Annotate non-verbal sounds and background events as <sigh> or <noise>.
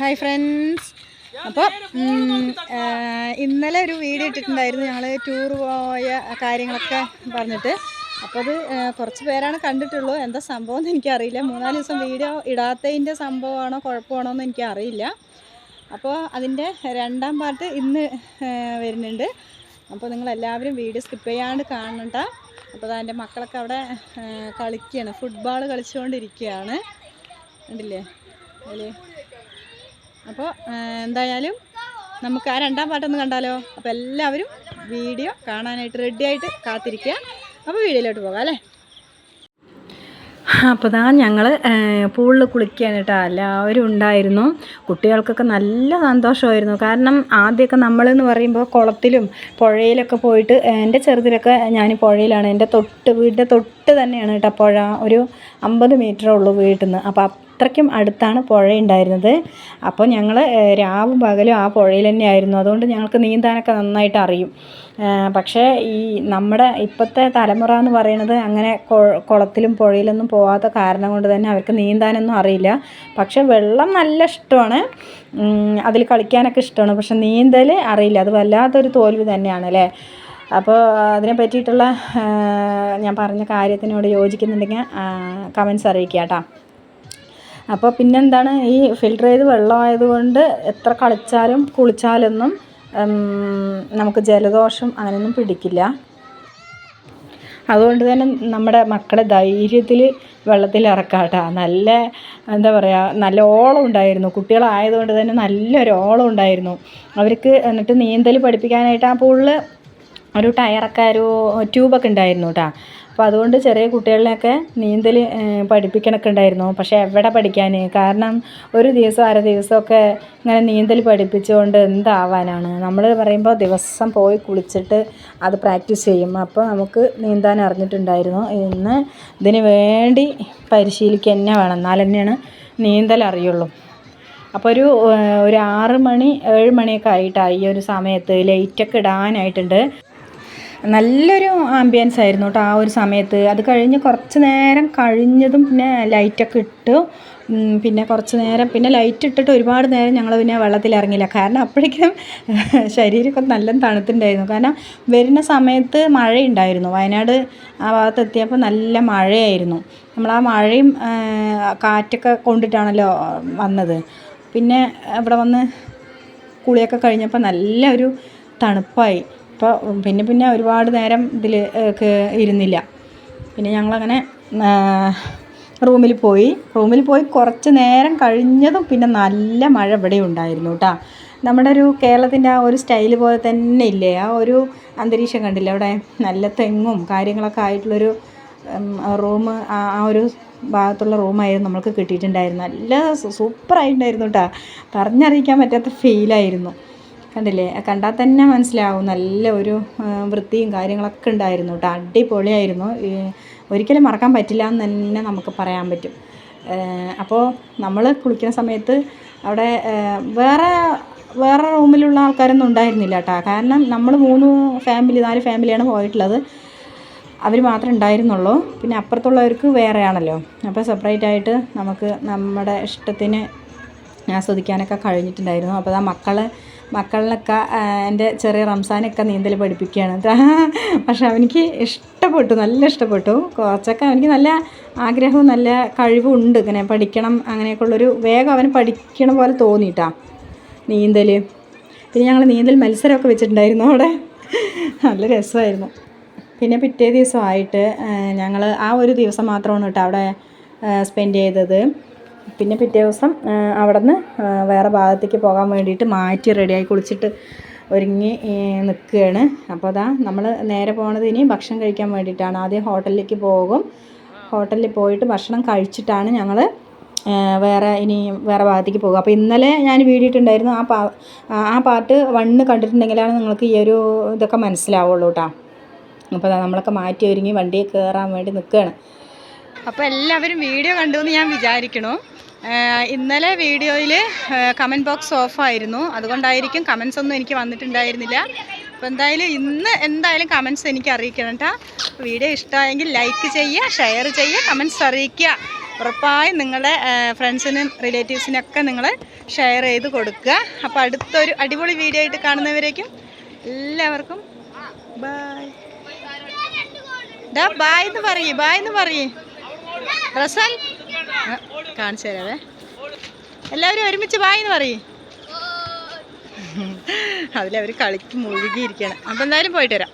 Hi friends അപ്പോൾ ഇന്നലെ ഒരു വീഡിയോ ഇട്ടിട്ടുണ്ടായിരുന്നു. ഞങ്ങൾ ടൂർ പോയ കാര്യങ്ങളൊക്കെ പറഞ്ഞിട്ട്. അപ്പോൾ അത് കുറച്ച് പേരാണ് കണ്ടിട്ടുള്ളൂ. എന്താ സംഭവം എന്ന് എനിക്കറിയില്ല. മൂന്നാൽ ദിവസം വീഡിയോ ഇടാത്തതിന്റെ സംഭവമാണോ കുഴപ്പമാണോ എന്ന് എനിക്കറിയില്ല. അപ്പോൾ അതിന്റെ രണ്ടാം പാർട്ട് ഇന്ന് വരുന്നുണ്ട്. അപ്പോൾ നിങ്ങൾ എല്ലാവരും വീഡിയോ സ്കിപ്പ് ചെയ്യാണ്ട് കാണണ്ട. അപ്പോൾ അതെന്റെ മക്കളൊക്കെ അവിടെ കളിക്കുകയാണ് ഫുട്ബോൾ കളിച്ചുകൊണ്ടിരിക്കുകയാണ്. കണ്ടില്ലേ? അതിൽ അപ്പോൾ എന്തായാലും നമുക്ക് ആ രണ്ടാം പാട്ടൊന്ന് കണ്ടാലോ? അപ്പോൾ എല്ലാവരും വീഡിയോ കാണാനായിട്ട് റെഡി ആയിട്ട് കാത്തിരിക്കുക. അപ്പോൾ വീഡിയോയിലോട്ട് പോകാം അല്ലേ? അപ്പോൾ ഇതാ ഞങ്ങൾ പൂളിൽ കുളിക്കുകയാണ് എല്ലാവരും ഉണ്ടായിരുന്നു. കുട്ടികൾക്കൊക്കെ നല്ല സന്തോഷമായിരുന്നു. കാരണം ആദ്യമൊക്കെ നമ്മളെന്ന് പറയുമ്പോൾ കുളത്തിലും പുഴയിലൊക്കെ പോയിട്ട് എന്റെ ചെറുതിലൊക്കെ ഞാൻ പുഴയിലാണ്. എന്റെ തൊട്ട് വീടിന്റെ തൊട്ട് തന്നെയാണ് കേട്ടോ പുഴ. ഒരു അമ്പത് മീറ്ററേ ഉള്ളൂ വീട്ടിൽ നിന്ന് അപ്പോൾ അത്രയ്ക്കും അടുത്താണ് പുഴ ഉണ്ടായിരുന്നത് അപ്പോൾ ഞങ്ങൾ രാവും പകലും ആ പുഴയിൽ തന്നെ ആയിരുന്നു അതുകൊണ്ട് ഞങ്ങൾക്ക് നീന്താനൊക്കെ നന്നായിട്ട് അറിയും. പക്ഷേ ഈ നമ്മുടെ ഇപ്പോഴത്തെ തലമുറ എന്ന് പറയുന്നത് അങ്ങനെ കുളത്തിലും പുഴയിലൊന്നും പോകാത്ത കാരണം കൊണ്ട് തന്നെ അവർക്ക് നീന്താനൊന്നും അറിയില്ല. പക്ഷേ വെള്ളം നല്ല ഇഷ്ടമാണ്. അതിൽ കളിക്കാനൊക്കെ ഇഷ്ടമാണ്. പക്ഷെ നീന്തൽ അറിയില്ല. അത് വല്ലാത്തൊരു തോൽവി തന്നെയാണ് അല്ലേ? അപ്പോൾ അതിനെ പറ്റിയിട്ടുള്ള ഞാൻ പറഞ്ഞ കാര്യത്തിനോട് യോജിക്കുന്നുണ്ടെങ്കിൽ കമൻസ് അറിയിക്കുക കേട്ടോ. അപ്പോൾ പിന്നെന്താണ് ഈ ഫിൽറ്റർ ചെയ്ത് വെള്ളമായതുകൊണ്ട് എത്ര കളിച്ചാലും കുളിച്ചാലൊന്നും നമുക്ക് ജലദോഷം അങ്ങനെയൊന്നും പിടിക്കില്ല. അതുകൊണ്ട് തന്നെ നമ്മുടെ മക്കളെ ധൈര്യത്തിൽ വെള്ളത്തിൽ ഇറക്കാട്ട. നല്ല എന്താ പറയുക നല്ല ഓളം ഉണ്ടായിരുന്നു. കുട്ടികളായതുകൊണ്ട് തന്നെ നല്ലൊരു ഓളം ഉണ്ടായിരുന്നു. അവർക്ക് എന്നിട്ട് നീന്തൽ പഠിപ്പിക്കാനായിട്ട് ആ പൂളിൽ ഒരു ടയറൊക്കെ ഒരു ട്യൂബൊക്കെ ഉണ്ടായിരുന്നു കേട്ടോ അപ്പോൾ അതുകൊണ്ട് ചെറിയ കുട്ടികളിലൊക്കെ നീന്തൽ പഠിപ്പിക്കണമൊക്കെ ഉണ്ടായിരുന്നു. പക്ഷേ എവിടെ പഠിക്കാൻ കാരണം ഒരു ദിവസം അര ദിവസമൊക്കെ ഇങ്ങനെ നീന്തൽ പഠിപ്പിച്ചുകൊണ്ട് എന്താവാനാണ്? നമ്മൾ പറയുമ്പോൾ ദിവസം പോയി കുളിച്ചിട്ട് അത് പ്രാക്ടീസ് ചെയ്യും. അപ്പോൾ നമുക്ക് നീന്താൻ അറിഞ്ഞിട്ടുണ്ടായിരുന്നു. ഇന്ന് ഇതിന് വേണ്ടി പരിശീലിക്കുക തന്നെ വേണം. എന്നാൽ തന്നെയാണ് നീന്തൽ അറിയുള്ളൂ. അപ്പോൾ ഒരു ഒരു ആറ് മണി ഏഴ് മണിയൊക്കെ ആയിട്ടാണ് ഈ ഒരു സമയത്ത് ലൈറ്റൊക്കെ ഇടാനായിട്ടുണ്ട്. നല്ലൊരു ആംബിയൻസ് ആയിരുന്നു കേട്ടോ ആ ഒരു സമയത്ത്. അത് കഴിഞ്ഞ് കുറച്ച് നേരം കഴിഞ്ഞതും പിന്നെ ലൈറ്റൊക്കെ ഇട്ടു. പിന്നെ കുറച്ച് നേരം പിന്നെ ലൈറ്റ് ഇട്ടിട്ട് ഒരുപാട് നേരം ഞങ്ങൾ പിന്നെ വെള്ളത്തിൽ ഇറങ്ങില്ല കാരണം അപ്പോഴേക്കും <laughs> ശരീരമൊക്കെ നല്ല തണുത്തുണ്ടായിരുന്നു. കാരണം വരുന്ന സമയത്ത് മഴയുണ്ടായിരുന്നു. വയനാട് ആ ഭാഗത്ത് എത്തിയപ്പോൾ നല്ല മഴയായിരുന്നു. നമ്മൾ ആ മഴയും കാറ്റൊക്കെ കൊണ്ടിട്ടാണല്ലോ വന്നത്. പിന്നെ ഇവിടെ വന്ന് കുളിയൊക്കെ കഴിഞ്ഞപ്പോൾ നല്ല ഒരു തണുപ്പായി. അപ്പോൾ പിന്നെ പിന്നെ ഒരുപാട് നേരം ഇതിൽ ഇരുന്നില്ല. പിന്നെ ഞങ്ങളങ്ങനെ റൂമിൽ പോയി. റൂമിൽ പോയി കുറച്ച് നേരം കഴിഞ്ഞതും പിന്നെ നല്ല മഴ ഇവിടെ ഉണ്ടായിരുന്നു കേട്ടോ നമ്മുടെ ഒരു കേരളത്തിന്റെ ആ ഒരു സ്റ്റൈൽ പോലെ തന്നെ ഇല്ലേ? ആ ഒരു അന്തരീക്ഷം കണ്ടില്ല? അവിടെ നല്ല തെങ്ങും കാര്യങ്ങളൊക്കെ ആയിട്ടുള്ളൊരു റൂം ആ ഒരു ഭാഗത്തുള്ള റൂമായിരുന്നു നമ്മൾക്ക് കിട്ടിയിട്ടുണ്ടായിരുന്നു നല്ല സൂപ്പറായിട്ടുണ്ടായിരുന്നു കേട്ടോ പറഞ്ഞറിയിക്കാൻ പറ്റാത്ത ഫീലായിരുന്നു കണ്ടില്ലേ? കണ്ടാൽ തന്നെ മനസ്സിലാവും. നല്ല ഒരു വൃത്തിയും കാര്യങ്ങളൊക്കെ ഉണ്ടായിരുന്നു കേട്ടോ. അടിപൊളിയായിരുന്നു. ഒരിക്കലും മറക്കാൻ പറ്റില്ല എന്ന് തന്നെ നമുക്ക് പറയാൻ പറ്റും. അപ്പോൾ നമ്മൾ കുളിക്കുന്ന സമയത്ത് അവിടെ വേറെ വേറെ റൂമിലുള്ള ആൾക്കാരൊന്നും ഉണ്ടായിരുന്നില്ല കേട്ടോ. കാരണം നമ്മൾ മൂന്ന് ഫാമിലി നാല് ഫാമിലിയാണ് പോയിട്ടുള്ളത്. അവർ മാത്രമേ ഉണ്ടായിരുന്നുള്ളൂ. പിന്നെ അപ്പുറത്തുള്ളവർക്ക് വേറെയാണല്ലോ. അപ്പോൾ സെപ്പറേറ്റ് ആയിട്ട് നമുക്ക് നമ്മുടെ ഇഷ്ടത്തിന് ആസ്വദിക്കാനൊക്കെ കഴിഞ്ഞിട്ടുണ്ടായിരുന്നു. അപ്പോൾ ആ മക്കളെ മക്കളിലൊക്കെ ആ, എന്റെ ചെറിയ റംസാനൊക്കെ നീന്തൽ പഠിപ്പിക്കുകയാണ്. പക്ഷെ അവനിക്ക് ഇഷ്ടപ്പെട്ടു നല്ല ഇഷ്ടപ്പെട്ടു. കുറച്ചൊക്കെ അവനിക്ക് നല്ല ആഗ്രഹവും നല്ല കഴിവും ഉണ്ട്. ഇങ്ങനെ പഠിക്കണം അങ്ങനെയൊക്കെ ഉള്ളൊരു വേഗം അവന് പഠിക്കണ പോലെ തോന്നിയിട്ടാ നീന്തൽ പിന്നെ ഞങ്ങൾ നീന്തൽ മത്സരമൊക്കെ വെച്ചിട്ടുണ്ടായിരുന്നു അവിടെ. നല്ല രസമായിരുന്നു. പിന്നെ പിറ്റേ ദിവസമായിട്ട് ഞങ്ങൾ ആ ഒരു ദിവസം മാത്രമാണ് കേട്ടോ അവിടെ സ്പെൻഡ് ചെയ്തത്. പിന്നെ പിറ്റേ ദിവസം അവിടെ നിന്ന് വേറെ ഭാഗത്തേക്ക് പോകാൻ വേണ്ടിയിട്ട് മാറ്റി റെഡിയായി കുളിച്ചിട്ട് ഒരുങ്ങി നിൽക്കുകയാണ്. അപ്പോൾ അതാ നമ്മൾ നേരെ പോണത് ഇനി ഭക്ഷണം കഴിക്കാൻ വേണ്ടിയിട്ടാണ്. ആദ്യം ഹോട്ടലിലേക്ക് പോകും. ഹോട്ടലിൽ പോയിട്ട് ഭക്ഷണം കഴിച്ചിട്ടാണ് ഞങ്ങൾ വേറെ ഇനി വേറെ ഭാഗത്തേക്ക് പോകുക. അപ്പോൾ ഇന്നലെ ഞാൻ വീടിയിട്ടുണ്ടായിരുന്നു. ആ പാ ആ പാർട്ട് വണ്ണ് കണ്ടിട്ടുണ്ടെങ്കിലാണ് നിങ്ങൾക്ക് ഈ ഒരു ഇതൊക്കെ മനസ്സിലാവുള്ളൂ കേട്ടോ അപ്പോൾ നമ്മളൊക്കെ മാറ്റി ഒരുങ്ങി വണ്ടിയിൽ കയറാൻ വേണ്ടി നിൽക്കുകയാണ്. അപ്പോൾ എല്ലാവരും വീഡിയോ കണ്ടു എന്ന് ഞാൻ വിചാരിക്കണു. ഇന്നലെ വീഡിയോയിൽ കമന്റ് ബോക്സ് ഓഫായിരുന്നു അതുകൊണ്ടായിരിക്കും കമൻസ് ഒന്നും എനിക്ക് വന്നിട്ടുണ്ടായിരുന്നില്ല. അപ്പോൾ എന്തായാലും ഇന്ന് എന്തായാലും കമൻസ് എനിക്ക് അറിയിക്കണം കേട്ടോ വീഡിയോ ഇഷ്ടമായെങ്കിൽ ലൈക്ക് ചെയ്യുക ഷെയർ ചെയ്യുക കമൻസ് അറിയിക്കുക. ഉറപ്പായും നിങ്ങളുടെ ഫ്രണ്ട്സിനും റിലേറ്റീവ്സിനൊക്കെ നിങ്ങൾ ഷെയർ ചെയ്ത് കൊടുക്കുക. അപ്പോൾ അടുത്തൊരു അടിപൊളി വീഡിയോ ആയിട്ട് കാണുന്നവരേക്കും എല്ലാവർക്കും ബായ് ഡാ ബായ് എന്ന് പറയേ ബായ് എന്ന് പറയേ. റസൽ? കാണിച്ചു തരാവേ. എല്ലാവരും ഒരുമിച്ച് വായിന്ന് പറയേ. അതിലവർ കളിക്ക് മുഴുകിയിരിക്കുകയാണ് അപ്പം എന്തായാലും പോയിട്ട് വരാം.